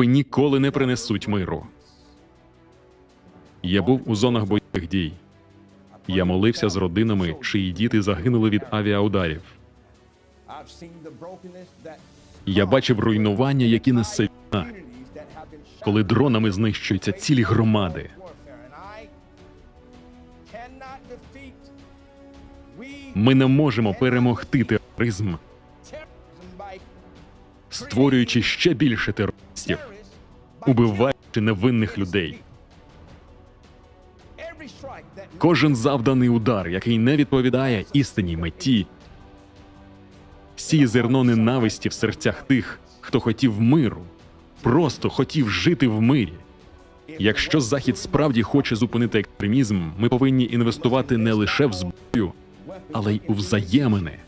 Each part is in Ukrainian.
якби ніколи не принесуть миру. Я був у зонах бойових дій. Я молився з родинами, чиї діти загинули від авіаударів. Я бачив руйнування, які несе війна, коли дронами знищуються цілі громади. Ми не можемо перемогти тероризм, створюючи ще більше терористів, убиваючи невинних людей. Кожен завданий удар, який не відповідає істинній меті, сіє зерно ненависті в серцях тих, хто хотів миру, просто хотів жити в мирі. Якщо Захід справді хоче зупинити екстремізм, ми повинні інвестувати не лише в зброю, але й у взаємини.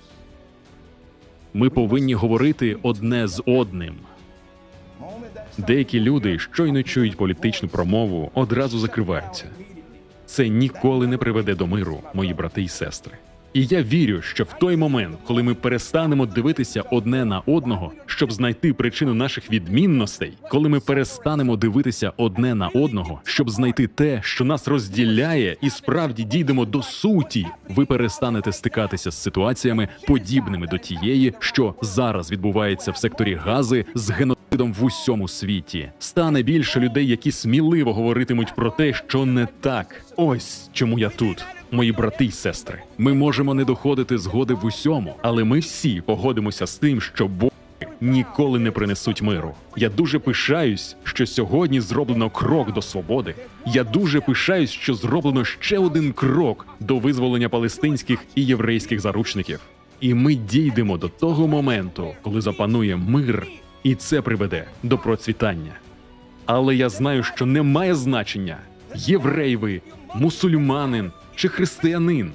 Ми повинні говорити одне з одним. Деякі люди щойно чують політичну промову, одразу закриваються. Це ніколи не приведе до миру, мої брати і сестри. І я вірю, що в той момент, коли ми перестанемо дивитися одне на одного, щоб знайти причину наших відмінностей, коли ми перестанемо дивитися одне на одного, щоб знайти те, що нас розділяє, і справді дійдемо до суті, ви перестанете стикатися з ситуаціями, подібними до тієї, що зараз відбувається в секторі Гази з геноцидом в усьому світі. Стане більше людей, які сміливо говоритимуть про те, що не так. Ось чому я тут. Мої брати й сестри, ми можемо не доходити згоди в усьому, але ми всі погодимося з тим, що боги ніколи не принесуть миру. Я дуже пишаюсь, що сьогодні зроблено крок до свободи. Я дуже пишаюсь, що зроблено ще один крок до визволення палестинських і єврейських заручників. І ми дійдемо до того моменту, коли запанує мир, і це приведе до процвітання. Але я знаю, що не має значення єврей ви, мусульманин чи християнин.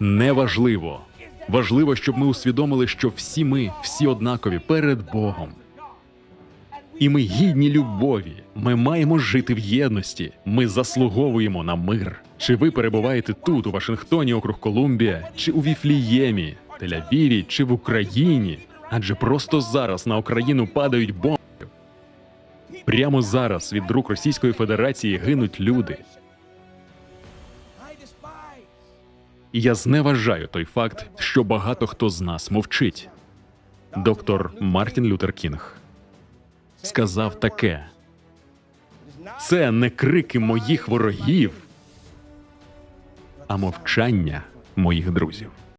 Неважливо. Важливо, щоб ми усвідомили, що всі ми, всі однакові перед Богом. І ми гідні любові. Ми маємо жити в єдності. Ми заслуговуємо на мир. Чи ви перебуваєте тут, у Вашингтоні, округ Колумбія, чи у Віфліємі, Тель-Авіві, чи в Україні? Адже просто зараз на Україну падають бомби. Прямо зараз від рук Російської Федерації гинуть люди. І я зневажаю той факт, що багато хто з нас мовчить. Доктор Мартін Лютер Кінг сказав таке: це не крики моїх ворогів, а мовчання моїх друзів.